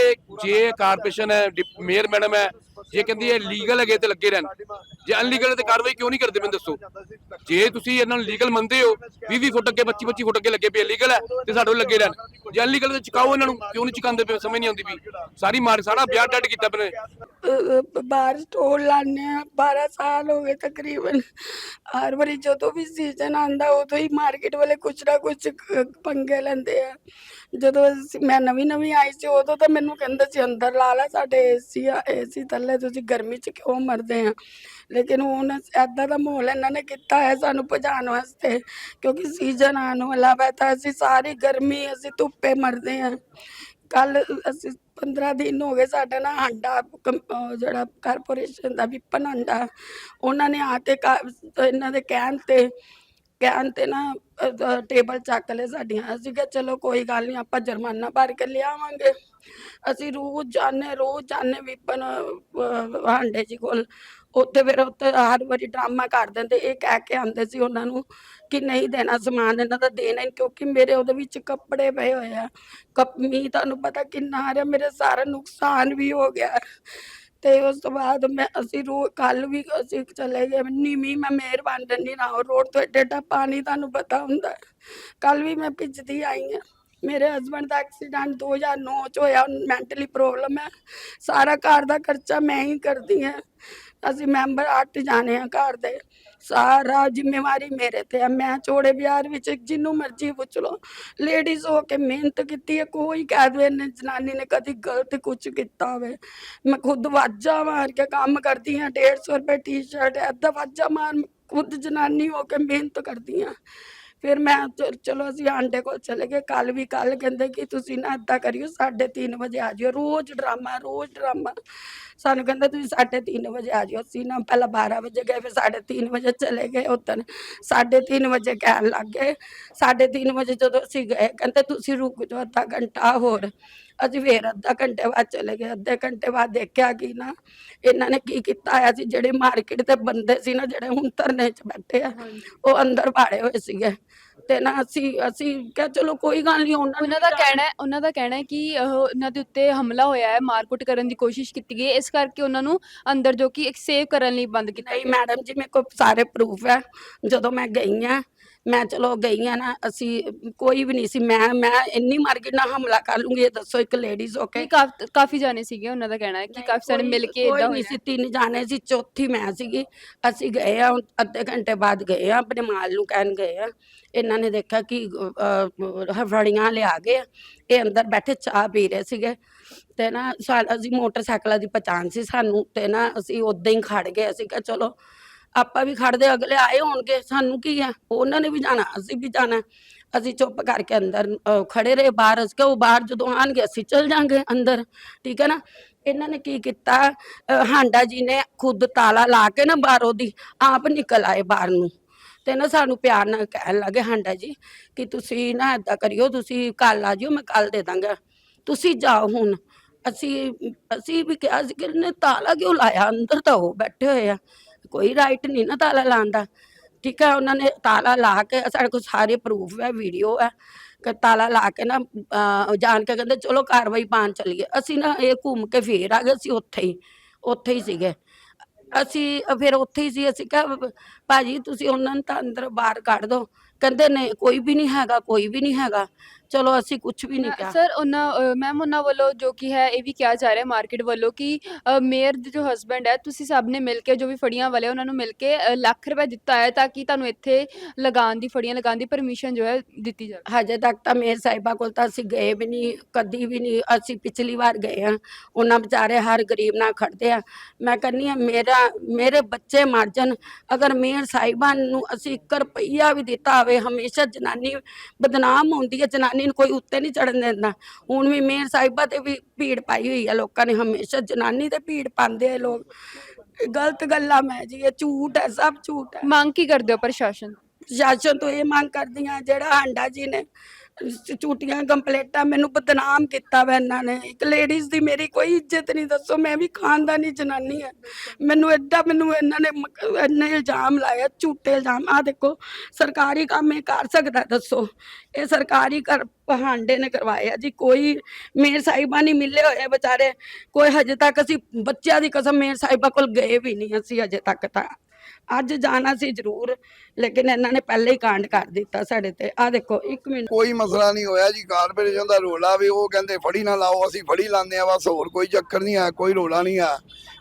ਜੇ ਕਾਰਪੋਰੇਸ਼ਨ ਹੈ ਮੇਅਰ ਮੈਡਮ ਹੈ, ਜੇ ਕਹਿੰਦੀ ਹੈ ਲੀਗਲ ਹੈਗੇ ਤੇ ਲੱਗੇ ਰਹਿਣ। ਜੇ ਅਨਲੀਗਲ ਤੇ ਕਾਰਵਾਈ ਕਿਉਂ ਨਹੀਂ ਕਰਦੇ, ਮੈਨੂੰ ਦੱਸੋ। ਜੇ ਤੁਸੀਂ ਇਹਨਾਂ ਨੂੰ ਲੀਗਲ ਮੰਨਦੇ ਹੋ 20 20 ਫੁੱਟ ਅੱਗੇ 25 25 ਫੁੱਟ ਅੱਗੇ ਲੱਗੇ ਪਏ ਲੀਗਲ ਹੈ, ਤੇ ਸਾਡੇ ਲੱਗੇ ਰਹਿਣ। ਜੇ ਅਨਲੀਗਲ ਤੇ ਚੁਕਾਓ ਇਹਨਾਂ ਨੂੰ, ਕਿਉਂ ਨਹੀਂ ਚੁਕਾਉਂਦੇ ਪਏ? ਸਮਝ ਨਹੀਂ ਆਉਂਦੀ ਵੀ। ਸਾਰੀ ਮਾਰ, ਸਾਰਾ ਵਿਆਹ ਡੱਡ ਕੀਤਾ ਪਏ ਬਾਹਰ ਸਟੋਰ ਲਾਣੇ ਆ 12 ਸਾਲ ਹੋ ਗਏ ਤਕਰੀਬਨ। ਹਰ ਵਾਰੀ ਜਦੋਂ ਵੀ ਸੀਜ਼ਨ ਆਂਦਾ ਉਦੋਂ ਹੀ ਮਾਰਕੀਟ ਵਾਲੇ ਕੁਛ ਨਾ ਕੁਛ ਪੰਗੇ ਲੈਂਦੇ ਆ। ਜਦੋਂ ਅਸੀਂ- ਮੈਂ ਨਵੀਂ ਨਵੀਂ ਆਈ ਸੀ, ਉਦੋਂ ਤਾਂ ਮੈਨੂੰ ਕਹਿੰਦੇ ਸੀ, ਅੰਦਰ ਲਾ ਲੈ ਸਾਡੇ ਏਸੀ ਆ ਏਸੀ ਥੱਲੇ ਤੁਸੀਂ ਗਰਮੀ 'ਚ ਕਿਉਂ ਮਰਦੇ ਆ? ਲੇਕਿਨ ਹੁਣ ਐਦਾਂ ਦਾ ਮਾਹੌਲ ਇਹਨਾਂ ਨੇ ਕੀਤਾ ਹੈ ਸਾਨੂੰ ਭਜਾਉਣ ਵਾਸਤੇ, ਕਿਉਂਕਿ ਸੀਜ਼ਨ ਆਉਣ ਵਾਲਾ ਵਾ, ਤਾਂ ਅਸੀਂ ਸਾਰੀ ਗਰਮੀ ਅਸੀਂ ਧੁੱਪੇ ਮਰਦੇ ਆ। ਕੱਲ ਅਸੀਂ 15 ਦਿਨ ਹੋ ਗਏ ਸਾਡਾ ਨਾ ਹਾਂਡਾ, ਕੰ- ਅਹ ਜਿਹੜਾ ਕਾਰਪੋਰੇਸ਼ਨ ਦਾ ਵਿਪਨ ਹਾਂਡਾ, ਉਹਨਾਂ ਨੇ ਆ ਕੇ ਕਾ- ਇਹਨਾਂ ਦੇ ਕਹਿਣ ਤੇ ਕਹਿਣ ਤੇ ਨਾ ਟੇਬਲ ਚੱਕ ਲਏ ਸਾਡੀਆਂ। ਅਸੀਂ ਕਿਹਾ, ਚਲੋ ਕੋਈ ਗੱਲ ਨਹੀਂ ਆਪਾਂ ਜੁਰਮਾਨਾ ਭਰ ਕੇ ਲਿਆਵਾਂਗੇ। ਅਸੀਂ ਰੋਜ਼ ਜਾਂਦੇ ਰੋਜ਼ ਜਾਂਦੇ ਵਿਪਨ ਹਾਂਡੇ ਜੀ ਕੋਲ। ਉੱਥੇ ਫਿਰ ਉੱਥੇ ਹਰ ਵਾਰੀ ਡਰਾਮਾ ਕਰ ਦਿੰਦੇ। ਇਹ ਕਹਿ ਕੇ ਆਉਂਦੇ ਸੀ ਉਹਨਾਂ ਨੂੰ ਕਿ ਨਹੀਂ ਦੇਣਾ ਸਮਾਨ, ਇਹਨਾਂ ਦਾ ਦੇਣਾ ਕਿਉਂਕਿ ਮੇਰੇ ਉਹਦੇ ਵਿੱਚ ਕੱਪੜੇ ਪਏ ਹੋਏ ਆ। ਕੱਪ ਮੀ ਤੁਹਾਨੂੰ ਪਤਾ ਕਿੰਨਾ ਆ ਰਿਹਾ, ਮੇਰੇ ਸਾਰਾ ਨੁਕਸਾਨ ਵੀ ਹੋ ਗਿਆ। ਤੇ ਉਸ ਤੋਂ ਬਾਅਦ ਮੈਂ ਅਸੀਂ ਰੋ ਕੱਲ ਵੀ ਅਸੀਂ ਚਲੇ ਗਏ ਨੀ ਮੀਂਹ ਮੈਂ ਮਿਹਰਬਾਨ ਨਹੀਂ ਨਾ ਰੋਡ ਤੋਂ ਏਡਾ ਏਡਾ ਪਾਣੀ ਤੁਹਾਨੂੰ ਪਤਾ ਹੁੰਦਾ ਕੱਲ ਵੀ ਮੈਂ ਭਿੱਜਦੀ ਆਈ ਹਾਂ। ਮੇਰੇ ਹਸਬੰਡ ਦਾ ਐਕਸੀਡੈਂਟ 2009 ਚ ਹੋਇਆ ਮੈਂਟਲੀ ਪ੍ਰੋਬਲਮ ਹੈ। ਸਾਰਾ ਘਰ ਦਾ ਖਰਚਾ ਮੈਂ ਹੀ ਕਰਦੀ ਹਾਂ। ਅਸੀਂ ਮੈਂਬਰ ਅੱਠ ਜਾਣੇ ਆ ਘਰ ਦੇ। ਸਾਰਾ ਜ਼ਿੰਮੇਵਾਰੀ ਮੇਰੇ ਤੇ ਆ। ਮੈਂ ਚੋੜੇ ਬਿਆਰ ਵਿੱਚ ਜਿੰਨੂੰ ਮਰਜ਼ੀ ਪੁੱਛ ਲਓ। ਲੇਡੀਜ਼ ਹੋ ਕੇ ਮਿਹਨਤ ਕੀਤੀ ਹੈ ਕੋਈ ਕਹਿ ਦੇ ਨੇ ਜਨਾਨੀ ਨੇ ਕਦੀ ਗਲਤ ਕੁਝ ਕੀਤਾ ਹੋਵੇ। ਮੈਂ ਖੁਦ ਵਾਜਾ ਮਾਰ ਕੇ ਕੰਮ ਕਰਦੀ ਹਾਂ 150 ਰੁਪਏ ਟੀ-ਸ਼ਰਟ ਐਦਾਂ ਵਾਜਾ ਮਾਰ ਖੁਦ ਜਨਾਨੀ ਹੋ ਕੇ ਮਿਹਨਤ ਕਰਦੀ ਹਾਂ ਫਿਰ ਮੈਂ ਚਲੋ ਅਸੀਂ ਆਂਡੇ ਕੋਲ ਚਲੇ ਗਏ। ਕੱਲ ਵੀ ਕੱਲ ਕਹਿੰਦੇ ਕਿ ਤੁਸੀਂ ਨਾ ਏਦਾਂ ਕਰਿਓ 3:30 ਵਜੇ ਆ ਜਿਓ। ਰੋਜ਼ ਡਰਾਮਾ ਰੋਜ਼ ਡਰਾਮਾ। ਸਾਨੂੰ ਕਹਿੰਦਾ ਤੁਸੀਂ 3:30 ਵਜੇ ਆ ਜਿਓ ਅਸੀਂ ਨਾ ਪਹਿਲਾਂ 12 ਵਜੇ ਗਏ ਫਿਰ 3:30 ਵਜੇ ਚਲੇ ਗਏ। ਉਤਨ 3:30 ਵਜੇ ਕਹਿਣ ਲੱਗ ਗਏ। 3:30 ਵਜੇ ਜਦੋਂ ਅਸੀਂ ਗਏ ਕਹਿੰਦੇ ਤੁਸੀਂ ਰੁਕ ਜਾਓ ਅੱਧਾ ਘੰਟਾ ਹੋਰ। ਅਸੀਂ ਫੇਰ ਅੱਧਾ ਘੰਟੇ ਬਾਅਦ ਚਲੇ ਗਏ। ਅੱਧੇ ਘੰਟੇ ਬਾਅਦ ਦੇਖਿਆ ਕਿ ਨਾ ਇਹਨਾਂ ਨੇ ਕੀ ਕੀਤਾ ਹੋਇਆ ਸੀ ਜਿਹੜੇ ਮਾਰਕੀਟ ਦੇ ਬੰਦੇ ਸੀ ਨਾ ਜਿਹੜੇ ਹੁਣ ਧਰਨੇ 'ਚ ਬੈਠੇ ਆ ਉਹ ਅੰਦਰ ਬਾੜੇ ਹੋਏ ਸੀਗੇ। ਤੇ ਨਾ ਅਸੀਂ ਅਸੀਂ ਕਿਹਾ ਚਲੋ ਕੋਈ ਗੱਲ ਨਹੀਂ ਉਹਨਾਂ ਉਹਨਾਂ ਦਾ ਕਹਿਣਾ ਹੈ ਉਹਨਾਂ ਦਾ ਕਹਿਣਾ ਹੈ ਕਿ ਉਹ ਉਹਨਾਂ ਦੇ ਉੱਤੇ ਹਮਲਾ ਹੋਇਆ ਹੈ ਮਾਰਕੁੱਟ ਕਰਨ ਦੀ ਕੋਸ਼ਿਸ਼ ਕੀਤੀ ਗਈ ਹੈ। ਇਸ ਕਰਕੇ ਉਹਨਾਂ ਨੂੰ ਅੰਦਰ ਜੋ ਕਿ ਇੱਕ ਸੇਵ ਕਰਨ ਲਈ ਬੰਦ ਕੀਤਾ ਨਹੀਂ ਮੈਡਮ ਜੀ ਮੇਰੇ ਕੋਲ ਸਾਰੇ ਪ੍ਰੂਫ ਹੈ। ਜਦੋਂ ਮੈਂ ਗਈ ਆ ਮੈਂ ਚਲੋ ਗਈ ਆ ਨਾ ਅਸੀਂ ਕੋਈ ਵੀ ਨਹੀਂ ਸੀ ਮੈਂ ਮੈਂ ਇੰਨੀ ਮਾਰਕੀਟ ਨਾਲ ਹਮਲਾ ਕਰ ਲੂੰਗੀ ਇਹ ਦੱਸੋ ਇੱਕ ਲੇਡੀਜ਼ ਹੋ ਕੇ ਕਿ ਕਾਫ- ਕਾਫੀ ਜਾਣੇ ਸੀਗੇ ਉਹਨਾਂ ਦਾ ਕਹਿਣਾ ਹੈ ਕਿ ਕਾਫੀ ਸਾਰੇ ਮਿਲ ਕੇ ਇਦਾਂ ਨਹੀਂ ਹੋਇਆ। ਸੀ ਤਿੰਨ ਜਾਣੇ ਸੀ ਚੌਥੀ ਮੈਂ ਸੀਗੀ ਅਸੀਂ ਗਏ ਆ ਹੁਣ ਅੱਧੇ ਘੰਟੇ ਬਾਅਦ ਗਏ ਆ ਆਪਣੇ ਮਾਲ ਨੂੰ ਕਹਿਣ ਗਏ ਆ। ਇਹਨਾਂ ਨੇ ਦੇਖਿਆ ਕਿ ਅਹ, ਫੜੀਆਂ ਲਿਆ ਗਏ ਆ। ਇਹ ਅੰਦਰ ਬੈਠੇ ਚਾਹ ਪੀ ਰਹੇ ਸੀਗੇ। ਤੇ ਨਾ ਸਾ- ਅਸੀਂ ਮੋਟਰਸਾਈਕਲਾਂ ਦੀ ਪਛਾਣ ਸੀ ਸਾਨੂੰ ਤੇ ਨਾ ਅਸੀਂ ਉਦਾਂ ਹੀ ਖੜ ਗਏ ਅਸੀਂ ਕਿਹਾ ਚਲੋ ਆਪਾਂ ਵੀ ਖੜਦੇ ਅਗਲੇ ਆਏ ਹੋਣਗੇ ਸਾਨੂੰ ਕੀ ਆ ਉਹਨਾਂ ਨੇ ਵੀ ਜਾਣਾ ਅਸੀਂ ਵੀ ਜਾਣਾ। ਅਸੀਂ ਚੁੱਪ ਕਰਕੇ ਅੰਦਰ ਅਹ, ਖੜੇ ਰਹੇ ਬਾਹਰ ਅਸੀਂ ਕਿਹਾ ਉਹ ਬਾਹਰ ਜਦੋਂ ਆਣਗੇ ਅਸੀਂ ਚਲ ਜਾਾਂਗੇ ਅੰਦਰ ਠੀਕ ਹੈ ਨਾ? ਇਹਨਾਂ ਨੇ ਕੀ ਕੀਤਾ? ਅਹ, ਹਾਂਡਾ ਜੀ ਨੇ ਖੁਦ ਤਾਲਾ ਲਾ ਕੇ ਨਾ ਬਾਹਰੋਂ ਦੀ ਆਪ ਨਿਕਲ ਆਏ ਬਾਹਰ ਨੂੰ। ਤੇ ਨਾ ਸਾਨੂੰ ਪਿਆਰ ਨਾਲ ਕਹਿਣ ਲੱਗੇ ਹਾਂਡਾ ਜੀ ਕਿ ਤੁਸੀਂ ਨਾ ਏਦਾਂ ਕਰਿਓ ਤੁਸੀਂ ਕੱਲ ਆ ਜਿਓ ਮੈਂ ਕੱਲ ਦੇ ਦਾਂਗਾ। ਤੁਸੀਂ ਜਾਓ ਹੁਣ। ਅਸੀਂ ਅਸੀਂ ਵੀ ਕਿਹਾ ਸੀ ਕਿ ਇਹਨੇ ਤਾਲਾ ਕਿਉਂ ਲਾਇਆ? ਅੰਦਰ ਤਾਂ ਉਹ ਬੈਠੇ ਹੋਏ ਆ। ਕੋਈ ਰਾਈਟ ਨਹੀਂ ਨਾ ਤਾਲਾ ਲਾਉਣ ਦਾ। ਠੀਕ ਹੈ ਉਹਨਾਂ ਨੇ ਤਾਲਾ ਲਾ ਕੇ ਸਾਡੇ ਕੋਲ ਸਾਰੇ ਪ੍ਰੂਫ ਹੈ ਵੀਡੀਓ ਹੈ। ਕਿ ਤਾਲਾ ਲਾ ਕੇ ਨਾ ਅਹ, ਜਾਣ ਕੇ ਕਹਿੰਦੇ ਚਲੋ ਕਾਰਵਾਈ ਪਾਣ ਚੱਲੀਏ। ਅਸੀਂ ਨਾ ਇਹ ਘੁੰਮ ਕੇ ਫੇਰ ਆ ਗਏ ਅਸੀਂ ਉੱਥੇ ਹੀ ਉੱਥੇ ਹੀ ਸੀਗੇ। ਅਸੀਂ ਫਿਰ ਉੱਥੇ ਹੀ ਸੀ ਅਸੀਂ ਕਿਹਾ ਭਾਜੀ ਤੁਸੀਂ ਉਹਨਾਂ ਨੂੰ ਤਾਂ ਅੰਦਰ ਬਾਹਰ ਕੱਢ ਦਿਓ ਕਹਿੰਦੇ ਨਹੀਂ ਕੋਈ ਵੀ ਨਹੀਂ ਹੈਗਾ ਕੋਈ ਵੀ ਨਹੀਂ ਹੈਗਾ। ਚਲੋ ਅਸੀਂ ਕੁਝ ਵੀ ਨਹੀਂ ਕਿਹਾ। ਸਰ ਉਹਨਾਂ ਮੈਮ ਉਹਨਾਂ ਵੱਲੋਂ ਜੋ ਕਿ ਹੈ ਇਹ ਵੀ ਕਿਹਾ ਜਾ ਰਿਹਾ ਮਾਰਕੀਟ ਵੱਲੋਂ ਕਿ ਮੇਅਰ ਦੇ ਜੋ ਹਸਬੰਡ ਹੈ ਤੁਸੀਂ ਸਭ ਨੇ ਮਿਲ ਕੇ ਜੋ ਵੀ ਫੜੀਆਂ ਵਾਲੇ ਉਹਨਾਂ ਨੂੰ ਮਿਲ ਕੇ ਲੱਖ ਰੁਪਏ ਦਿੱਤਾ ਹੈ ਤਾਂ ਕਿ ਤੁਹਾਨੂੰ ਇੱਥੇ ਲਗਾਉਣ ਦੀ ਫੜੀਆਂ ਲਗਾਉਣ ਦੀ ਪਰਮਿਸ਼ਨ ਜੋ ਹੈ ਦਿੱਤੀ ਜਾਵੇ। ਹਜੇ ਤੱਕ ਤਾਂ ਮੇਰ ਸਾਹਿਬਾ ਕੋਲ ਤਾਂ ਅਸੀਂ ਗਏ ਵੀ ਨਹੀਂ ਕਦੀ ਵੀ ਨਹੀਂ ਅਸੀਂ ਪਿਛਲੀ ਵਾਰ ਗਏ ਆ ਉਹਨਾਂ ਵਿਚਾਰੇ ਹਰ ਗਰੀਬ ਨਾਲ ਖੜਦੇ ਆ। ਮੈਂ ਕਹਿੰਨੀ ਆ ਮੇਰਾ ਮੇਰੇ ਬੱਚੇ ਮਰ ਜਾਣ। ਅਗਰ ਮੇਰ ਸਾਹਿਬਾਂ ਨੂੰ ਅਸੀਂ 1 ਰੁਪਈਆ ਵੀ ਦਿੱਤਾ ਹੋਵੇ ਹਮੇਸ਼ਾ ਜਨਾਨੀ ਬਦਨਾਮ ਹੁੰਦੀ ਹੈ ਜਨਾਨੀ ਨੂੰ ਕੋਈ ਉੱਤੇ ਨਹੀਂ ਚੜਨ ਦਿੰਦਾ। ਹੁਣ ਵੀ ਮੇਰ ਸਾਹਿਬਾ ਤੇ ਵੀ ਭੀੜ ਪਾਈ ਹੋਈ ਆ ਲੋਕਾਂ ਨੇ ਹਮੇਸ਼ਾ ਜਨਾਨੀ ਤੇ ਭੀੜ ਪਾਉਂਦੇ ਆ ਲੋਕ। ਇਹ ਗਲਤ ਗੱਲਾਂ ਮੈਂ ਜੀ ਇਹ ਝੂਠ ਹੈ ਸਭ ਝੂਠ ਹੈ। ਮੰਗ ਕੀ ਕਰਦੇ ਹੋ ਪ੍ਰਸ਼ਾਸਨ? ਪ੍ਰਸ਼ਾਸਨ ਤੋਂ ਇਹ ਮੰਗ ਕਰਦੀਆਂ ਜਿਹੜਾ ਹਾਂਡਾ ਜੀ ਨੇ ਝ- ਕੰਪਲੇਟਾਂ ਮੈਨੂੰ ਬਦਨਾਮ ਕੀਤਾ ਵਾ ਇਹਨਾਂ ਨੇ। ਇੱਕ ਲੇਡੀਜ਼ ਦੀ ਮੇਰੀ ਕੋਈ ਇੱਜ਼ਤ ਨਹੀਂ, ਦੱਸੋ, ਮੈਂ ਵੀ ਖਾਨਦਾਨੀ ਜਨਾਨੀ ਹੈ ਮੈਨੂੰ ਐਡਾ ਮੈਨੂੰ ਇਹਨਾਂ ਨੇ ਮ- ਇੰਨੇ ਇਲਜ਼ਾਮ ਲਾਇਆ, ਝੂਠੇ ਇਲਜ਼ਾਮ। ਆ ਦੇਖੋ, ਸਰਕਾਰੀ ਕੰਮ ਇਹ ਕਰ ਸਕਦਾ, ਦੱਸੋ। ਇਹ ਸਰਕਾਰੀ ਕਰ ਹਾਂਡੇ ਨੇ ਕਰਵਾਇਆ ਜੀ, ਕੋਈ ਮੇਰ ਸਾਹਿਬਾਂ ਨਹੀਂ ਮਿਲੇ ਹੋਏ ਵਿਚਾਰੇ। ਕੋਈ ਹਜੇ ਤੱਕ ਅਸੀਂ, ਬੱਚਿਆਂ ਦੀ ਕਸਮ ਮੇਰ ਸਾਹਿਬਾਂ ਕੋਲ ਗਏ ਵੀ ਨਹੀਂ ਅਸੀਂ ਹਜੇ ਤੱਕ ਤਾਂ। ਅੱਜ ਜਾਣਾ ਸੀ ਜ਼ਰੂਰ ਲੇਕਿਨ ਇਹਨਾਂ ਨੇ ਪਹਿਲੇ ਹੀ ਕਾਂਡ ਕਰ ਦਿੱਤਾ ਸਾਡੇ ਤੇ। ਆ ਦੇਖੋ ਇੱਕ ਮਿੰਟ। ਕੋਈ ਮਸਲਾ ਨਹੀਂ ਹੋਇਆ ਜੀ ਕਾਰਪੋਰੇਸ਼ਨ ਦਾ ਰੋਲਾ ਵੀ ਉਹ ਕਹਿੰਦੇ ਫੜੀ ਨਾ ਲਾਓ ਅਸੀਂ ਫੜੀ ਲਾਉਂਦੇ ਆ ਬਸ ਹੋਰ ਕੋਈ ਚੱਕਰ ਨਹੀਂ ਆ ਕੋਈ ਰੋਲਾ ਨਹੀਂ ਆ।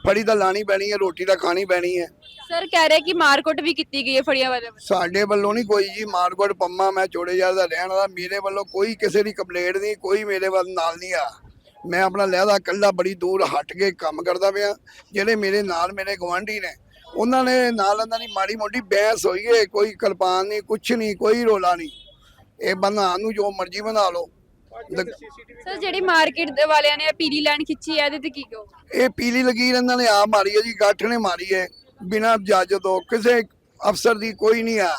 ਫੜੀ ਤਾਂ ਲਾਣੀ ਪੈਣੀ ਹੈ ਰੋਟੀ ਤਾਂ ਖਾਣੀ ਪੈਣੀ ਹੈ। ਸਰ ਕਹਿ ਰਹੇ ਕਿ ਮਾਰਕੁੱਟ ਵੀ ਕੀਤੀ ਗਈ ਹੈ ਫੜੀਆਂ ਵਾਲੇ ਵੱਲੋਂ। ਸਾਡੇ ਵੱਲੋਂ ਨਹੀਂ ਕੋਈ ਜੀ ਮਾਰਕੋਟ ਪੰਮਾ ਮੈਂ ਚੋੜੇ ਯਾਰ ਦਾ ਰਹਿਣ ਵਾਲਾ ਮੇਰੇ ਵੱਲੋਂ ਕੋਈ ਕਿਸੇ ਦੀ ਕੰਪਲੇਂਟ ਨਹੀਂ ਕੋਈ ਮੇਰੇ ਵੱਲ ਨਾਲ ਨਹੀਂ ਆ। ਮੈਂ ਆਪਣਾ ਲਹਿਦਾ ਕੱਲਾ ਬੜੀ ਦੂਰ ਹਟ ਕੇ ਕੰਮ ਕਰਦਾ ਪਿਆ ਜਿਹੜੇ ਮੇਰੇ ਨਾਲ ਮੇਰੇ ਗਵਾਂਢੀ ਨੇ ਉਹਨਾਂ ਨੇ ਨਾਲ ਉਹਨਾਂ ਦੀ ਮਾੜੀ ਮੋਟੀ ਬਹਿਸ ਹੋਈ ਏ ਕੋਈ ਕਿਰਪਾਨ ਨਹੀਂ ਕੁਛ ਨਹੀਂ ਕੋਈ ਰੋਲਾ ਨਹੀਂ। ਇਹ ਬਣਾ ਨੂੰ ਜੋ ਮਰਜ਼ੀ ਬਣਾ ਲਓ। ਸਰ ਜਿਹੜੀ ਮਾਰਕੀਟ ਦੇ ਵਾਲਿਆਂ ਨੇ ਇਹ ਪੀਲੀ ਲਾਈਨ ਖਿੱਚੀ ਹੈ ਇਹਦੇ ਤੇ ਕੀ ਕਹੋ ਇਹ ਪੀਲੀ ਲਕੀਰ ਇਹਨਾਂ ਨੇ ਆ ਮਾਰੀ ਹੈ ਜੀ ਗੱਠ ਨੇ ਮਾਰੀ ਹੈ। ਬਿਨਾਂ ਜੱਜ ਤੋਂ ਕਿਸੇ ਅਫਸਰ ਦੀ ਕੋਈ ਨਹੀਂ ਆ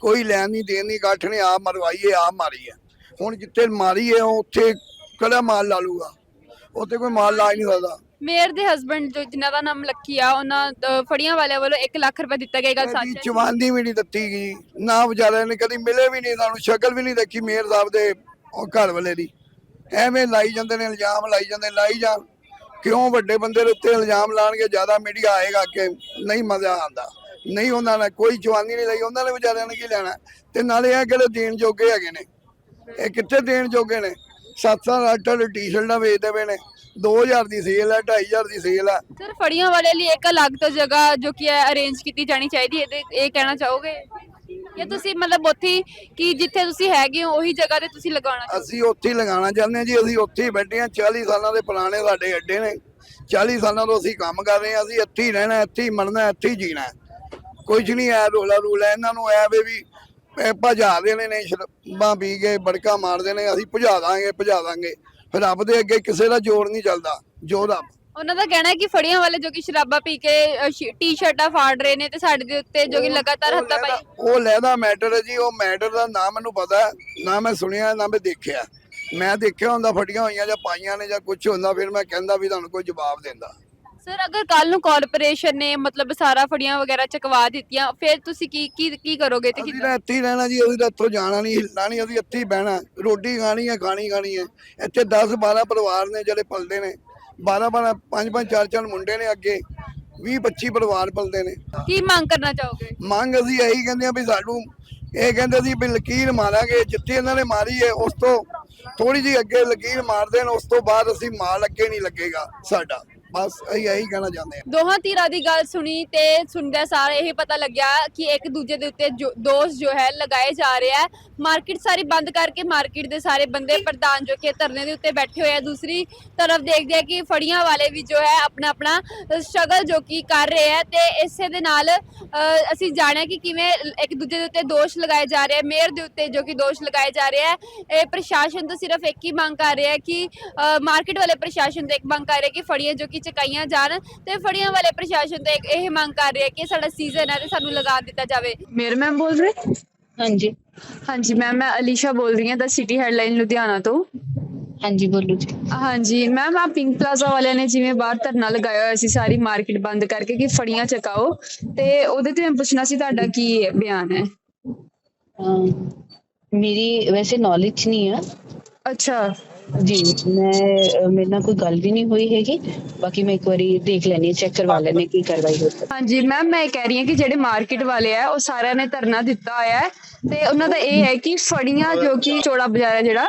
ਕੋਈ ਲੈਣ ਨਹੀਂ ਦੇਣ ਨਹੀਂ ਗੱਠ ਨੇ ਆ ਮਰਵਾਈ ਹੈ ਆ ਮਾਰੀ ਹੈ। ਹੁਣ ਜਿੱਥੇ ਮਾਰੀ ਹੈ ਉੱਥੇ ਕਿਹੜਾ ਮਾਲ ਲਾ ਲੂਗਾ? ਉੱਥੇ ਕੋਈ ਮਾਲ ਲਾ ਹੀ ਨਹੀਂ ਸਕਦਾ। ਮੇਅਰ ਦੇ ਹਸਬੰਡ ਜੋ ਜਿਨ੍ਹਾਂ ਦਾ ਨਾਮ ਲੱਕੀ ਆ ਉਹਨਾਂ ਅ, ਫੜੀਆਂ ਵਾਲਿਆਂ ਵੱਲੋਂ 1 ਲੱਖ ਰੁਪਏ ਦਿੱਤਾ ਗਿਆ ਇਹ ਗੱਲ ਸੱਚ ਹੈ। ਚਵਾਨੀ ਵੀ ਨਹੀਂ ਦਿੱਤੀ ਗਈ। ਨਾ ਵਿਚਾਰਿਆਂ ਨੇ ਕਦੀ ਮਿਲੇ ਵੀ ਨਹੀਂ ਸਾਨੂੰ ਸ਼ਕਲ ਵੀ ਨਹੀਂ ਦੇਖੀ ਮੇਅਰ ਸਾਹਿਬ ਦੇ ਉਹ ਘਰ ਵਾਲੇ ਦੀ। ਐਵੇਂ ਲਾਈ ਜਾਂਦੇ ਨੇ ਇਲਜ਼ਾਮ ਲਾਈ ਜਾਂਦੇ ਲਾਈ ਜਾਣ। ਕਿਉਂ ਵੱਡੇ ਬੰਦੇ ਦੇ ਉੱਤੇ ਇਲਜ਼ਾਮ ਲਾਣਗੇ ਜ਼ਿਆਦਾ ਮੀਡੀਆ ਆਏਗਾ ਕਿ ਨਹੀਂ ਮਜ਼ਾ ਆਉਂਦਾ। ਨਹੀਂ ਉਹਨਾਂ ਨੇ ਕੋਈ ਜਵਾਨੀ ਨਹੀਂ ਲਈ ਉਹਨਾਂ ਨੇ ਵਿਚਾਰਿਆਂ ਨੇ ਕੀ ਲੈਣਾ? ਤੇ ਨਾਲੇ ਇਹ ਕਿਹੜੇ ਦੇਣ ਜੋਗੇ ਹੈਗੇ ਨੇ? ਇਹ ਕਿੱਥੇ ਦੇਣ ਜੋਗੇ ਨੇ? 700 ਅੱਠ ਟੀ-ਸ਼ਰਟਾਂ ਵੇਚਦੇ ਪਏ ਨੇ। 2000 ਦੀ ਸੇਲ ਹੈ 2500 ਦੀ ਸੇਲ ਹੈ ਸਰ ਫੜੀਆਂ ਵਾਲੇ ਲਈ ਇੱਕ ਅਲੱਗ ਤੋਂ ਜਗ੍ਹਾ ਜੋ ਕਿ ਹੈ ਅਰੇਂਜ ਕੀਤੀ ਜਾਣੀ ਚਾਹੀਦੀ ਹੈ ਇਹ ਕਹਿਣਾ ਚਾਹੋਗੇ? ਜਾਂ ਤੁਸੀਂ ਮਤਲਬ ਉੱਥੇ ਕਿ ਜਿੱਥੇ ਤੁਸੀਂ ਹੈਗੇ ਹੋ ਉਹੀ ਜਗ੍ਹਾ ਤੇ ਤੁਸੀਂ ਲਗਾਉਣਾ ਚਾਹੋਗੇ? ਅਸੀਂ ਉੱਥੇ ਹੀ ਲਗਾਉਣਾ ਚਾਹੁੰਦੇ ਹਾਂ ਜੀ ਅਸੀਂ ਉੱਥੇ ਹੀ ਬੈਠੇ ਹਾਂ। 40 ਸਾਲਾਂ ਦੇ ਪੁਰਾਣੇ ਸਾਡੇ ਅੱਡੇ ਨੇ। 40 ਸਾਲਾਂ ਤੋਂ ਅਸੀਂ ਕੰਮ ਕਰ ਰਹੇ ਹਾਂ ਅਸੀਂ ਇੱਥੇ ਹੀ ਰਹਿਣਾ ਇੱਥੇ ਹੀ ਮਰਨਾ ਇੱਥੇ ਹੀ ਜੀਣਾ। ਕੁਝ ਨਹੀਂ ਐ ਰੋਲਾ ਰੂਲਾ ਇਹਨਾਂ ਨੂੰ ਐ ਵੀ ਵੀ ਇਹ ਭਜਾ ਦੇਣੇ ਨੇ ਸ਼ਰਾਬਾਂ ਪੀ ਕੇ ਬੜਕਾ ਮਾਰਦੇ ਨੇ ਅਸੀਂ ਭਜਾ ਦਾਂਗੇ ਭਜਾ ਦਾਂਗੇ। ਰੱਬ ਦੇ ਅੱਗੇ ਕਿਸੇ ਦਾ ਜ਼ੋਰ ਨਹੀਂ ਚੱਲਦਾ ਜੋ ਰੱਬ। ਉਹਨਾਂ ਦਾ ਕਹਿਣਾ ਹੈ ਕਿ ਫੜੀਆਂ ਵਾਲੇ ਜੋ ਕਿ ਸ਼ਰਾਬਾਂ ਪੀ ਕੇ ਟੀ-ਸ਼ਰਟਾਂ ਫਾੜ ਰਹੇ ਨੇ ਤੇ ਸਾਡੇ ਦੇ ਉੱਤੇ ਜੋ ਕਿ ਲਗਾਤਾਰ ਉਹ ਹੱਥਾ ਪਾਈ। ਲਹਿਦਾ- ਉਹ ਲੈਦਾ ਮੈਟਰ ਹੈ ਜੀ ਉਹ ਮੈਟਰ ਦਾ ਨਾ ਮੈਨੂੰ ਪਤਾ ਹੈ, ਨਾ ਮੈਂ ਸੁਣਿਆ ਨਾ ਮੈਂ ਦੇਖਿਆ। ਮੈਂ ਦੇਖਿਆ ਹੁੰਦਾ ਫਟੀਆਂ ਹੋਈਆਂ ਜਾਂ ਪਾਈਆਂ ਨੇ ਜਾਂ ਕੁਝ ਹੁੰਦਾ ਫਿਰ ਮੈਂ ਕਹਿੰਦਾ ਵੀ ਤੁਹਾਨੂੰ ਕੋਈ ਜਵਾਬ ਦਿੰਦਾ। ਸਰ ਅਗਰ ਕੱਲ ਨੂੰ ਕਾਰਪੋਰੇਸ਼ਨ ਨੇ ਮਤਲਬ ਸਾਰਾ ਫੜੀਆਂ ਵਗੈਰਾ ਚਕਵਾ ਦਿੱਤੀਆਂ ਫਿਰ ਤੁਸੀਂ ਕੀ ਕੀ ਕੀ ਕਰੋਗੇ ਤੇ ਅਸੀਂ ਕੀ ਤਾਂ ਇੱਥੇ ਹੀ ਰਹਿਣਾ ਜੀ ਅਸੀਂ ਤਾਂ ਇੱਥੋਂ ਜਾਣਾ ਨਹੀਂ ਹਿੱਲਣਾ ਨਹੀਂ ਅਸੀਂ ਇੱਥੇ ਹੀ ਬਹਿਣਾ। ਰੋਟੀ ਖਾਣੀ ਹੈ ਖਾਣੀ ਖਾਣੀ ਹੈ। ਇੱਥੇ 10 12 ਪਰਿਵਾਰ ਨੇ ਜਿਹੜੇ ਪਲਦੇ ਨੇ। 12 12 5 5 4 4 ਮੁੰਡੇ ਨੇ ਅੱਗੇ। 20 25 ਪਰਿਵਾਰ ਪਲਦੇ ਨੇ। ਕੀ ਮੰਗ ਕਰਨਾ ਚਾਹੋਗੇ? ਮੰਗ ਅਸੀਂ ਇਹੀ ਕਹਿੰਦੇ ਆ ਵੀ ਸਾਨੂੰ ਇਹ ਕਹਿੰਦੇ ਸੀ ਵੀ ਲਕੀਰ ਮਾਰਾਂਗੇ ਜਿੱਥੇ ਇਹਨਾਂ ਨੇ ਮਾਰੀ ਹੈ ਉਸ ਤੋਂ ਥੋੜੀ ਜਿਹੀ ਅੱਗੇ ਲਕੀਰ ਮਾਰ ਦੇਣ ਉਸ ਤੋਂ ਬਾਅਦ ਅਸੀਂ ਮਾਲ ਅੱਗੇ ਨਹੀਂ ਲੱਗੇਗਾ ਸਾਡਾ। ਬਸ ਅਸੀਂ ਇਹੀ ਕਹਿਣਾ ਚਾਹੁੰਦੇ ਹਾਂ। ਦੋਹਾਂ ਧਿਰਾਂ ਦੀ ਗੱਲ ਸੁਣੀ ਤੇ ਸੁਣਦਿਆਂ ਸਾਰ ਇਹ ਪਤਾ ਲੱਗਿਆ ਕਿ ਇੱਕ ਦੂਜੇ ਦੇ ਉੱਤੇ ਜੋ- ਦੋਸ਼ ਜੋ ਹੈ ਲਗਾਏ ਜਾ ਰਿਹਾ ਹੈ ਮਾਰਕੀਟ ਸਾਰੀ ਬੰਦ ਕਰਕੇ ਮਾਰਕੀਟ ਦੇ ਸਾਰੇ ਬੰਦੇ ਪ੍ਰਧਾਨ ਜੋ ਕਿ ਧਰਨੇ ਦੇ ਉੱਤੇ ਬੈਠੇ ਹੋਏ ਆ। ਦੂਸਰੀ ਤਰਫ ਦੇਖਦੇ ਆ ਕਿ ਫੜੀਆਂ ਵਾਲੇ ਵੀ ਜੋ ਹੈ ਆਪਣਾ ਆਪਣਾ ਸਟਰਗਲ ਜੋ ਕਿ ਕਰ ਰਹੇ ਆ ਤੇ ਇਸੇ ਦੇ ਨਾਲ ਅ, ਅਸੀਂ ਜਾਣਿਆ ਕਿ ਕਿਵੇਂ ਇੱਕ ਦੂਜੇ ਦੇ ਉੱਤੇ ਦੋਸ਼ ਲਗਾਏ ਜਾ ਰਹੇ ਆ। ਮੇਅਰ ਦੇ ਉੱਤੇ ਜੋ ਕਿ ਦੋਸ਼ ਲਗਾਏ ਜਾ ਰਹੇ ਆ। ਇਹ ਪ੍ਰਸ਼ਾਸਨ ਤੋਂ ਸਿਰਫ ਇੱਕ ਹੀ ਮੰਗ ਕਰ ਰਿਹਾ ਹੈ ਕਿ ਮਾਰਕੀਟ ਵਾਲੇ ਪ੍ਰਸ਼ਾਸਨ ਤੋਂ ਇੱਕ ਮੰਗ ਕਰ ਰਿਹਾ ਕਿ ਫੜੀਆਂ ਜੋ ਕਿ ਚਕਾਈਆਂ ਜਾਣ ਤੇ ਫੜੀਆਂ ਵਾਲੇ ਪ੍ਰਸ਼ਾਸਨ ਤੋਂ ਇੱਕ ਇਹ ਮੰਗ ਕਰ ਰਿਹਾ ਕਿ ਸਾਡਾ ਸੀਜ਼ਨ ਹੈ ਤੇ ਸਾਨੂੰ ਲਗਾ ਦਿੱਤਾ ਜਾਵੇ। ਮੇਰ ਮੈਮ ਬੋਲ ਰਹੇ? ਹਾਂਜੀ। ਹਾਂਜੀ ਮੈਮ ਮੈਂ ਅਲੀਸ਼ਾ ਬੋਲ ਰਹੀ ਹਾਂ ਦਾ ਸਿਟੀ ਹੈਡਲਾਈਨ ਲੁਧਿਆਣਾ ਤੋਂ। ਹਾਂਜੀ ਬੋਲੋ ਜੀ। ਹਾਂਜੀ ਮੈਮ ਆ ਪਿੰਕ ਪਲਾਜ਼ਾ ਵਾਲਿਆਂ ਨੇ ਜਿਵੇਂ ਬਾਹਰ ਧਰਨਾ ਲਗਾਇਆ ਹੋਇਆ ਸੀ ਸਾਰੀ ਮਾਰਕੀਟ ਬੰਦ ਕਰਕੇ ਕਿ ਫੜੀਆਂ ਚਕਾਓ। ਤੇ ਉਹਦੇ ਤੇ ਮੈਂ ਪੁੱਛਣਾ ਸੀ ਤੁਹਾਡਾ ਕੀ ਬਿਆਨ ਹੈ? ਮੇਰੀ ਵੈਸੇ ਨੌਲੇਜ ਨਹੀਂ ਆ। ਅੱਛਾ। ਜੀ ਮੈਂ ਮੇਰੇ ਨਾਲ ਕੋਈ ਗੱਲ ਵੀ ਨਹੀਂ ਹੋਈ ਹੈਗੀ। ਬਾਕੀ ਮੈਂ ਇੱਕ ਵਾਰੀ ਦੇਖ ਲੈਣੀ ਚੈੱਕ ਕਰਵਾ ਲੈਣੀ ਕੀ ਕਾਰਵਾਈ ਹੋ ਸਕਦੀ ਹਾਂਜੀ ਮੈਮ ਮੈਂ ਇਹ ਕਹਿ ਰਹੀ ਹਾਂ ਕਿ ਜਿਹੜੇ ਮਾਰਕੀਟ ਵਾਲੇ ਆ ਉਹ ਸਾਰਿਆਂ ਨੇ ਧਰਨਾ ਦਿੱਤਾ ਹੋਇਆ ਹੈ। ਤੇ ਉਹਨਾਂ ਦਾ ਇਹ ਹੈ ਕਿ ਫੜੀਆਂ ਜੋ ਕਿ ਚੋੜਾ ਬਾਜ਼ਾਰ ਹੈ ਜਿਹੜਾ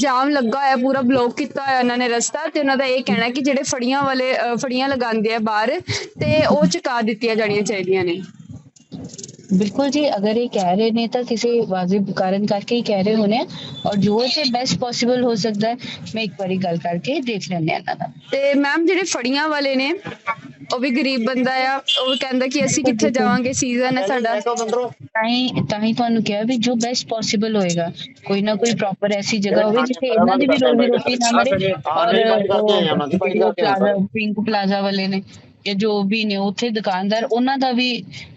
ਜਾਮ ਲੱਗਾ ਹੋਇਆ। ਪੂਰਾ ਬਲੌਕ ਕੀਤਾ ਹੋਇਆ ਉਹਨਾਂ ਨੇ ਰਸਤਾ। ਤੇ ਉਹਨਾਂ ਦਾ ਇਹ ਕਹਿਣਾ ਕਿ ਜਿਹੜੇ ਫੜੀਆਂ ਵਾਲੇ ਅ, ਫੜੀਆਂ ਲਗਾਉਂਦੇ ਆ ਬਾਹਰ ਤੇ ਉਹ ਚੁਕਾ ਦਿੱਤੀਆਂ ਜਾਣੀਆਂ ਚਾਹੀਦੀਆਂ ਨੇ। ਬਿਲਕੁਲ ਜੀ ਅਗਰ ਇਹ ਕਹਿ ਰਹੇ ਨੇ ਤਾਂ ਕਿਸੇ ਵਾਜਿਬ ਕਾਰਨ ਕਰਕੇ ਹੀ ਕਹਿ ਰਹੇ ਹੋਣੇ ਔਰ ਜੋ ਸੇ ਬੈਸਟ ਪੋਸੀਬਲ ਹੋ ਸਕਦਾ ਹੈ ਮੈਂ ਇੱਕ ਵਾਰੀ ਗੱਲ ਕਰਕੇ ਦੇਖ ਲੈਣੇ ਆ ਇਹਨਾਂ ਦਾ ਤੇ ਮੈਮ ਜਿਹੜੇ ਫੜੀਆਂ ਵਾਲੇ ਨੇ ਉਹ ਵੀ ਗਰੀਬ ਬੰਦਾ ਆ ਉਹ ਕਹਿੰਦਾ ਕਿ ਅਸੀਂ ਕਿੱਥੇ ਜਾਵਾਂਗੇ ਸੀਜ਼ਨ ਹੈ ਸਾਡਾ ਤਾਂ ਹੀ ਤਾਂ ਹੀ ਤੁਹਾਨੂੰ ਕਿਹਾ ਵੀ ਜੋ ਬੈਸਟ ਪੋਸੀਬਲ ਹੋਏਗਾ ਕੋਈ ਨਾ ਕੋਈ ਪ੍ਰੋਪਰ ਐਸੀ ਜਗ੍ਹਾ ਹੋਵੇ ਜਿੱਥੇ ਇਹਨਾਂ ਦੀ ਵੀ ਰੋਜ਼ੀ ਰੋਟੀ ਨਾ ਮਰੇ ਔਰ ਪਿੰਕ ਪਲਾਜ਼ਾ ਵਾਲੇ ਨੇ ਜਾਂ ਜੋ ਵੀ ਨੇ ਉੱਥੇ ਦੁਕਾਨਦਾਰ ਉਹਨਾਂ ਦਾ ਵੀ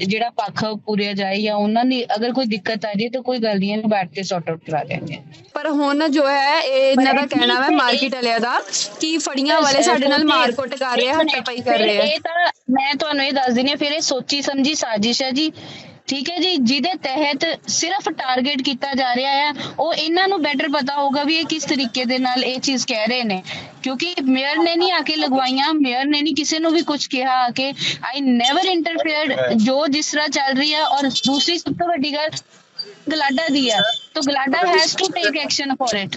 ਜਿਹੜਾ ਪੱਖ ਪੂਰਿਆ ਜਾਏ ਜਾਂ ਉਹਨਾਂ ਦੀ ਅਗਰ ਕੋਈ ਦਿੱਕਤ ਆ ਰਹੀ ਤਾਂ ਕੋਈ ਗੱਲ ਨਹੀਂ ਇਹਨੂੰ ਬੈਠ ਕੇ ਸੌਟ ਆਊਟ ਕਰਾ ਲੈਂਦੇ ਪਰ ਹੁਣ ਜੋ ਹੈ ਇਹ ਇਹਨਾਂ ਦਾ ਕਹਿਣਾ ਹੈ ਮਾਰਕੀਟ ਵਾਲਿਆਂ ਦਾ ਕਿ ਫੜੀਆਂ ਵਾਲੇ ਸਾਡੇ ਨਾਲ ਮਾਰਕੁੱਟ ਕਰ ਰਹੇ ਆ ਹੱਟਾਪਾਈ ਕਰ ਰਹੇ ਆ। ਇਹ ਤਾਂ ਮੈਂ ਤੁਹਾਨੂੰ ਇਹ ਦੱਸ ਦਿੰਦੀ ਹਾਂ ਫਿਰ ਇਹ ਸੋਚੀ ਸਮਝੀ ਸਾਜ਼ਿਸ਼ ਹੈ ਜੀ। ਠੀਕ ਹੈ ਜੀ ਜਿਹਦੇ ਤਹਿਤ ਸਿਰਫ ਟਾਰਗੇਟ ਕੀਤਾ ਜਾ ਰਿਹਾ ਹੈ ਉਹ ਇਹਨਾਂ ਨੂੰ ਬੈਟਰ ਪਤਾ ਹੋਊਗਾ ਵੀ ਇਹ ਕਿਸ ਤਰੀਕੇ ਦੇ ਨਾਲ ਇਹ ਚੀਜ਼ ਕਹਿ ਰਹੇ ਨੇ। ਕਿਉਂਕਿ ਮੇਅਰ ਨੇ ਨਹੀਂ ਆ ਕੇ ਲਗਵਾਈਆਂ ਮੇਅਰ ਨੇ ਨਹੀਂ ਕਿਸੇ ਨੂੰ ਵੀ ਕੁਝ ਕਿਹਾ ਆ ਕੇ। ਆਈ ਨੈਵਰ ਇੰਟਰਫੇਅਰਡ ਜੋ ਜਿਸ ਤਰ੍ਹਾਂ ਚੱਲ ਰਹੀ ਹੈ ਔਰ ਦੂਸਰੀ ਸਭ ਤੋਂ ਵੱਡੀ ਗੱਲ ਗਲਾਡਾ ਦੀ ਹੈ ਤਾਂ GLADA has to take action for it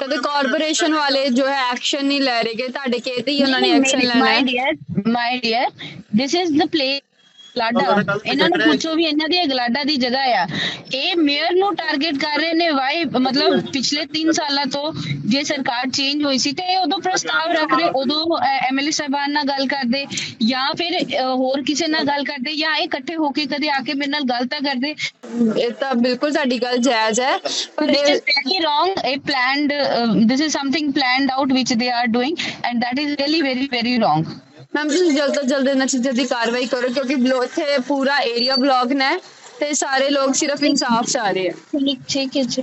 ਕਦੇ ਕਾਰਪੋਰੇਸ਼ਨ ਵਾਲੇ ਜੋ ਹੈ ਐਕਸ਼ਨ ਨਹੀਂ ਲੈ ਰਹੇਗੇ ਤੁਹਾਡੇ ਕੇ ਤੇ ਹੀ ਉਹਨਾਂ ਨੇ ਐਕਸ਼ਨ ਲੈਣਾ ਮਾਈ ਹੈ dear my dear this is the play GLADA ਇਹਨਾਂ ਨੂੰ ਪੁੱਛੋ ਵੀ ਇਹਨਾਂ ਦੀ ਇਹ ਗਲਾਡਾ ਦੀ ਜਗ੍ਹਾ ਆ। ਇਹ ਮੇਅਰ ਨੂੰ ਟਾਰਗੇਟ ਕਰ ਰਹੇ ਨੇ ਵਾਈ ਮਤਲਬ ਪਿਛਲੇ 3 ਸਾਲਾਂ ਤੋਂ ਜੇ ਸਰਕਾਰ ਚੇਂਜ ਹੋਈ ਸੀ ਤੇ ਇਹ ਉਦੋਂ ਪ੍ਰਸਤਾਵ ਰੱਖਦੇ ਉਦੋਂ ਐਮਐਲਏ ਸਾਹਿਬਾਨ ਨਾਲ ਗੱਲ ਕਰਦੇ ਜਾਂ ਫਿਰ ਹੋਰ ਕਿਸੇ ਨਾਲ ਗੱਲ ਕਰਦੇ ਜਾਂ ਇਹ ਇਕੱਠੇ ਹੋ ਕੇ ਕਦੇ ਆ ਕੇ ਮੇਰੇ ਨਾਲ ਗੱਲ ਤਾਂ ਕਰਦੇ? ਇਹ ਤਾਂ ਬਿਲਕੁਲ ਤੁਹਾਡੀ ਗੱਲ ਜਾਇਜ਼ ਹੈ ਪਰ ਇਹ very wrong a planned uh, this is something planned out which they are doing and that is really very very wrong ma'am ਤੁਸੀਂ ਜਲਦ ਤੋਂ ਜਲਦ ਇਹਨਾਂ ਚੀਜ਼ਾਂ ਦੀ ਕਾਰਵਾਈ ਕਰੋ ਕਿਉਂਕਿ ਬਲੋ ਇੱਥੇ ਪੂਰਾ ਏਰੀਆ ਬਲੌਕ ਨੇ ਤੇ ਸਾਰੇ ਲੋਕ ਸਿਰਫ ਇਨਸਾਫ ਚਾਹ ਰਹੇ ਆ। ਠੀਕ ਠੀਕ ਹੈ ਜੀ।